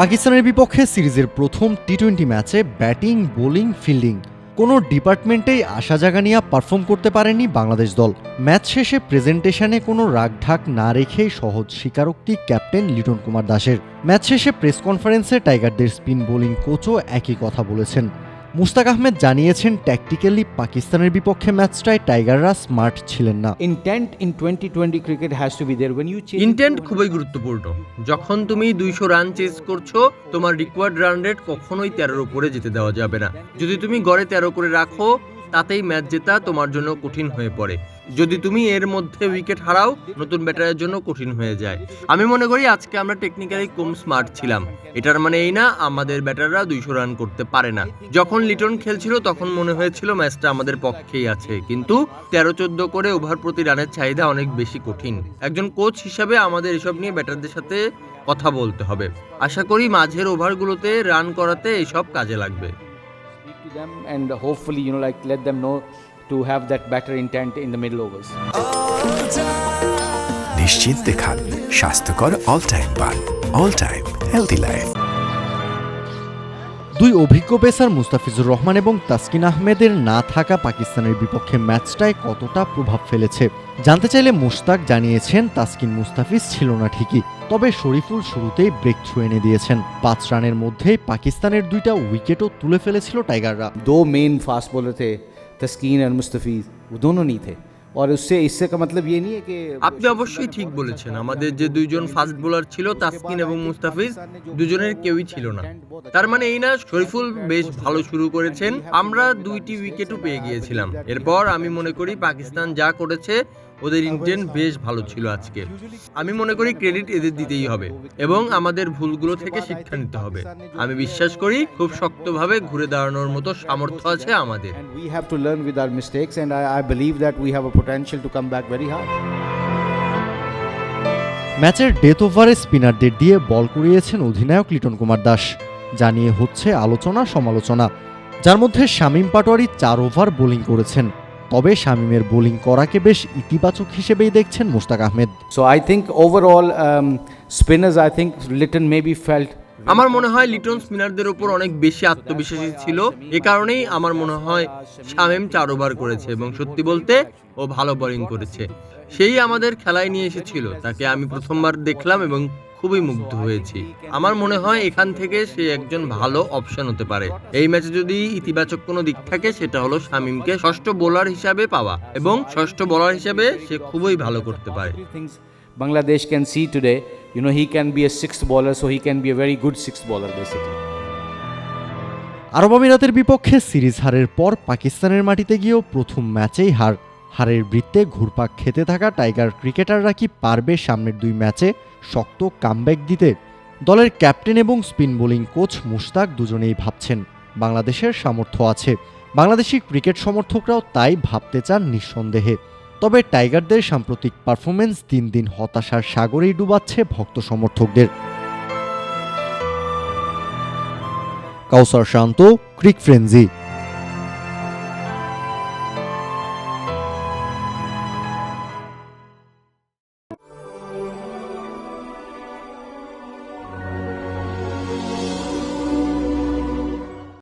পাকিস্তানের বিপক্ষে সিরিজের প্রথম টি টোয়েন্টি ম্যাচে ব্যাটিং, বোলিং, ফিল্ডিং কোনো ডিপার্টমেন্টেই আশা জাগা নিয়ে পারফর্ম করতে পারেনি বাংলাদেশ দল। ম্যাচ শেষে প্রেজেন্টেশনে কোনো রাগঢাক না রেখেই সহজ স্বীকারোক্তি ক্যাপ্টেন লিটন কুমার দাসের। ম্যাচ শেষে প্রেস কনফারেন্সে টাইগারদের স্পিন বোলিং কোচও একই কথা বলেছেন। মুস্তাক আহমেদ জানিয়েছেন ট্যাকটিক্যালি পাকিস্তানের বিপক্ষে ম্যাচটায় টাইগাররা স্মার্ট ছিলেন না। Intent in twenty twenty cricket has to be there when you change intent খুবই গুরুত্বপূর্ণ। যখন তুমি দুইশো রান চেস করছ তোমার রিকোয়ার্ড রান রেট কখনোই তেরোর উপরে যেতে দেওয়া যাবে না। যদি তুমি গড়ে তেরো করে রাখো তাতেই ম্যাচ জেতা তোমার জন্য কঠিন হয়ে পড়ে। যদি তুমি এর মধ্যে উইকেট হারাও, নতুন ব্যাটারের জন্য কঠিন হয়ে যায়। আমি মনে করি আজকে আমরা টেকনিক্যালি কম স্মার্ট ছিলাম। এটার মানে এই না, আমাদের ব্যাটাররা দুইশো রান করতে পারে না। যখন লিটন খেলছিল, তখন মনে হয়েছিল ম্যাচটা আমাদের পক্ষেই আছে। কিন্তু তেরো চোদ্দ করে ওভার প্রতি রানের চাহিদা অনেক বেশি কঠিন। একজন কোচ হিসাবে আমাদের এসব নিয়ে ব্যাটারদের সাথে কথা বলতে হবে। আশা করি মাঝের ওভারগুলোতে রান করাতে এসব কাজে লাগবে। to have that better intent in the middle overs. নিশ্চিন্তে খান স্বাস্থ্যকর অল টাইম পান অল টাইম হেলদি লাইফ দুই অভিজ্ঞ পেসার মুস্তাফিজুর রহমান এবং তাসকিন আহমেদের না থাকা পাকিস্তানের বিপক্ষে ম্যাচটায় কতটা প্রভাব ফেলেছে জানতে চাইলে মুস্তাক জানিয়েছেন তাসকিন মুস্তাফিজ ছিল না ঠিকই তবে শরীফুল শুরুতেই ব্রেক থ্রু এনে দিয়েছেন। পাঁচ রানের মধ্যেই পাকিস্তানের দুইটা উইকেটও তুলে ফেলেছিল টাইগাররা। দো মেন ফাস্ট বলতে थे तस्कीन और मुस्तफ़ीज़ वो दोनों नहीं थे और उससे इससे का मतलब ये नहीं है कि আপনি অবশ্যই ঠিক বলেছেন আমাদের যে দুইজন ফাস্ট বোলার ছিল তাসকিন এবং মুস্তাফিজ দুজনের কেউই ছিল না তার মানে এই না শরীফুল বেশ ভালো শুরু করেছেন আমরা দুইটি উইকেটও পেয়ে গিয়েছিলাম এরপর আমি মনে করি পাকিস্তান যা করেছে ওদের ইন্টেন্ট বেশ ভালো ছিল আজকে। আমি মনে করি ক্রেডিট এদের দিতেই হবে এবং আমাদের ভুলগুলো থেকে শিক্ষা নিতে হবে। আমি বিশ্বাস করি খুব শক্তভাবে ঘুরে দাঁড়ানোর মতো সামর্থ্য আছে আমাদের। And we have to learn with our mistakes and I, I believe that we have a potential to come back very hard. ম্যাচের ডেথ ওভারে স্পিনারদের দিয়ে বল করিয়েছেন অধিনায়ক লিটন কুমার দাস। জানিয়ে হচ্ছে আলোচনা সমালোচনা যার মধ্যে শামীম পাটোয়ারি চার ওভার বোলিং করেছেন। তবে শামীমের বোলিং করাকে বেশ ইতিবাচক হিসেবেই দেখছেন Mushtaq Ahmed. So I think overall um, I I think Litton maybe felt আমার মনে হয় লিটন স্পিনারদের উপর অনেক বেশি আত্মবিশ্বাসী ছিল। এ কারণেই আমার মনে হয় শামিম চার ওভার করেছে এবং সত্যি বলতে ও ভালো বোলিং করেছে। সেই আমাদের খেলায় নিয়ে এসেছিল। তাকে আমি প্রথমবার দেখলাম এবং খুবই মুগ্ধ হয়েছি। আমার মনে হয় এখান থেকে সে একজন ভালো অপশন হতে পারে। এই ম্যাচে যদি ইতিবাচক কোনো দিক থাকে সেটা হলো শামিমকে ষষ্ঠ বোলার হিসাবে পাওয়া এবং ষষ্ঠ বোলার হিসাবে সে খুবই ভালো করতে পারে। few things Bangladesh can see today he can be a six a so he can be a very good sixth bowler basically. আরব আমিরাতের বিপক্ষে সিরিজ হারের পর পাকিস্তানের মাটিতে গিয়েও প্রথম ম্যাচেই হার। হারের বৃত্তে ঘুরপাক খেতে থাকা টাইগার ক্রিকেটাররা কি পারবে সামনের দুই ম্যাচে শক্ত কামব্যাক দিতে? দলের ক্যাপ্টেন এবং স্পিন বোলিং কোচ মুশতাক দুজনেই ভাবছেন। বাংলাদেশের সামর্থ্য আছে। বাংলাদেশি ক্রিকেট সমর্থকরাও তাই ভাবতে চান নিঃসন্দেহে। তবে টাইগারদের সাম্প্রতিক পারফরমেন্স দিন দিন হতাশার সাগরেই ডুবাচ্ছে ভক্ত সমর্থকদের। কাউসার শান্ত, ক্রিক ফ্রেঞ্জি